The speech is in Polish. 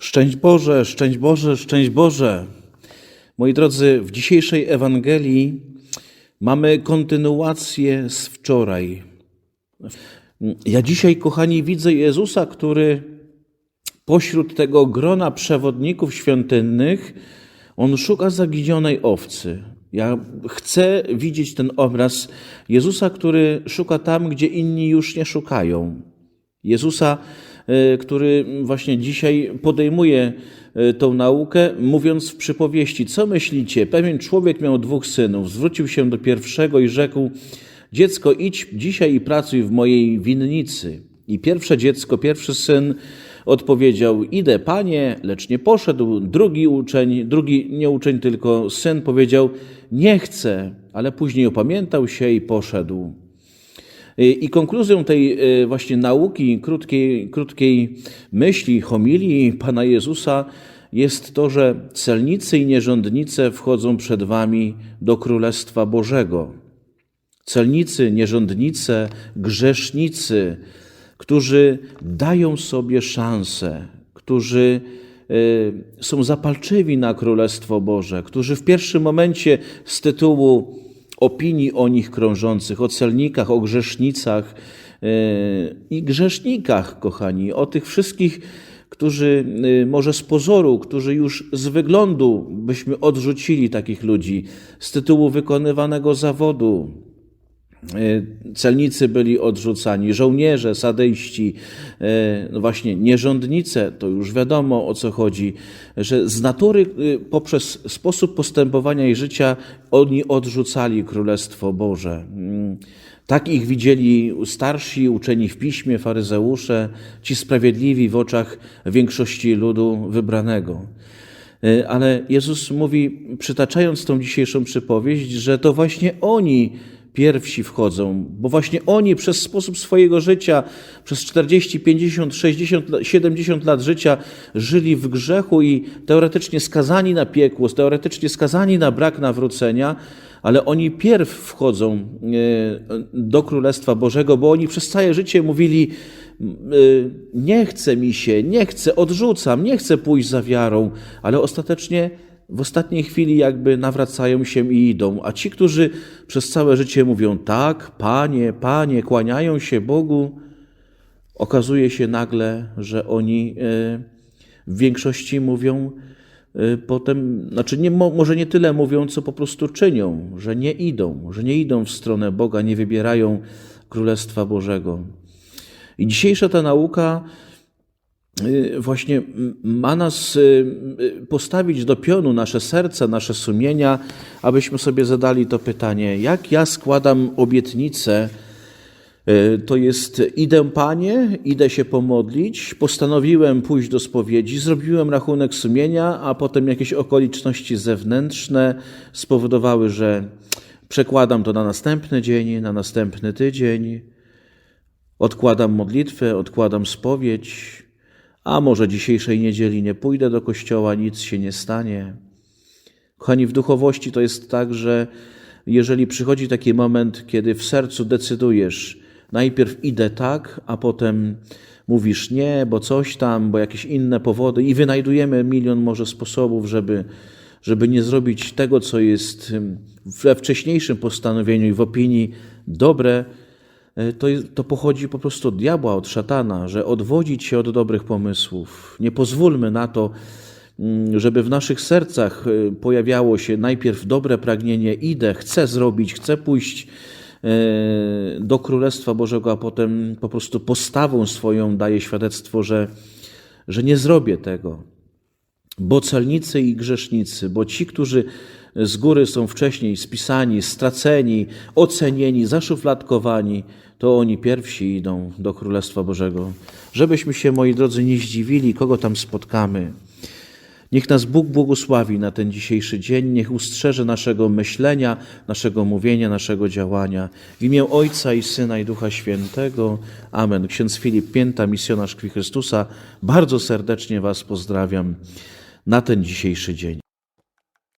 Szczęść Boże, szczęść Boże, szczęść Boże. Moi drodzy, w dzisiejszej Ewangelii mamy kontynuację z wczoraj. Ja dzisiaj, kochani, widzę Jezusa, który pośród tego grona przewodników świątynnych, on szuka zaginionej owcy. Ja chcę widzieć ten obraz Jezusa, który szuka tam, gdzie inni już nie szukają. Jezusa, który właśnie dzisiaj podejmuje e, tą naukę, mówiąc w przypowieści: Co myślicie? Pewien człowiek miał dwóch synów. Zwrócił się do pierwszego i rzekł: Dziecko, idź dzisiaj i pracuj w mojej winnicy. I pierwsze dziecko, pierwszy syn odpowiedział: Idę, panie, lecz nie poszedł. Drugi uczeń, drugi nie uczeń, tylko syn powiedział: Nie chcę, ale później opamiętał się i poszedł. I konkluzją tej e, właśnie nauki, krótkiej, krótkiej myśli, homilii Pana Jezusa jest to, że celnicy i nierządnice wchodzą przed Wami do Królestwa Bożego. Celnicy, nierządnice, grzesznicy, którzy dają sobie szansę, którzy e, są zapalczywi na Królestwo Boże, którzy w pierwszym momencie z tytułu opinii o nich krążących, o celnikach, o grzesznicach e, i grzesznikach, kochani, o tych wszystkich, którzy e, może z pozoru, którzy już z wyglądu byśmy odrzucili takich ludzi, z tytułu wykonywanego zawodu, Celnicy byli odrzucani, żołnierze, sadyści, no właśnie nierządnice, to już wiadomo o co chodzi, że z natury poprzez sposób postępowania i życia oni odrzucali Królestwo Boże. Tak ich widzieli starsi, uczeni w piśmie, faryzeusze, ci sprawiedliwi w oczach większości ludu wybranego. Ale Jezus mówi, przytaczając tą dzisiejszą przypowieść, że to właśnie oni pierwsi wchodzą, bo właśnie oni przez sposób swojego życia, przez 40, 50, 60, 70 lat życia żyli w grzechu i teoretycznie skazani na piekło, teoretycznie skazani na brak nawrócenia, ale oni pierw wchodzą e, do Królestwa Bożego, bo oni przez całe życie mówili: e, Nie chce mi się, nie chcę, odrzucam, nie chcę pójść za wiarą, ale ostatecznie w ostatniej chwili jakby nawracają się i idą, a ci, którzy przez całe życie mówią tak, Panie, Panie, kłaniają się Bogu, okazuje się nagle, że oni e, w większości mówią e, potem, znaczy nie, może nie tyle mówią, co po prostu czynią, że nie idą, że nie idą w stronę Boga, nie wybierają Królestwa Bożego. I dzisiejsza ta nauka Y, właśnie ma nas y, postawić do pionu nasze serca, nasze sumienia, abyśmy sobie zadali to pytanie: jak ja składam obietnicę? Y, to jest idę Panie, idę się pomodlić, postanowiłem pójść do spowiedzi, zrobiłem rachunek sumienia, a potem jakieś okoliczności zewnętrzne spowodowały, że przekładam to na następny dzień, na następny tydzień, odkładam modlitwę, odkładam spowiedź, a może dzisiejszej niedzieli nie pójdę do kościoła, nic się nie stanie. Kochani, w duchowości to jest tak, że jeżeli przychodzi taki moment, kiedy w sercu decydujesz, najpierw idę tak, a potem mówisz nie, bo coś tam, bo jakieś inne powody, i wynajdujemy milion może sposobów, żeby, żeby nie zrobić tego, co jest we wcześniejszym postanowieniu i w opinii dobre, to, to pochodzi po prostu od diabła, od szatana, że odwodzić się od dobrych pomysłów. Nie pozwólmy na to, mm, żeby w naszych sercach e, pojawiało się najpierw dobre pragnienie, idę, chcę zrobić, chcę pójść e, do Królestwa Bożego, a potem po prostu postawą swoją daję świadectwo, że, że nie zrobię tego. Bo celnicy i grzesznicy, bo ci, którzy z góry są wcześniej spisani, straceni, ocenieni, zaszufladkowani, to oni pierwsi idą do Królestwa Bożego. Żebyśmy się, moi drodzy, nie zdziwili, kogo tam spotkamy. Niech nas Bóg błogosławi na ten dzisiejszy dzień, niech ustrzeże naszego myślenia, naszego mówienia, naszego działania. W imię Ojca i Syna i Ducha Świętego. Amen. Ksiądz Filip Pięta, misjonarz Krwi Chrystusa, bardzo serdecznie Was pozdrawiam na ten dzisiejszy dzień.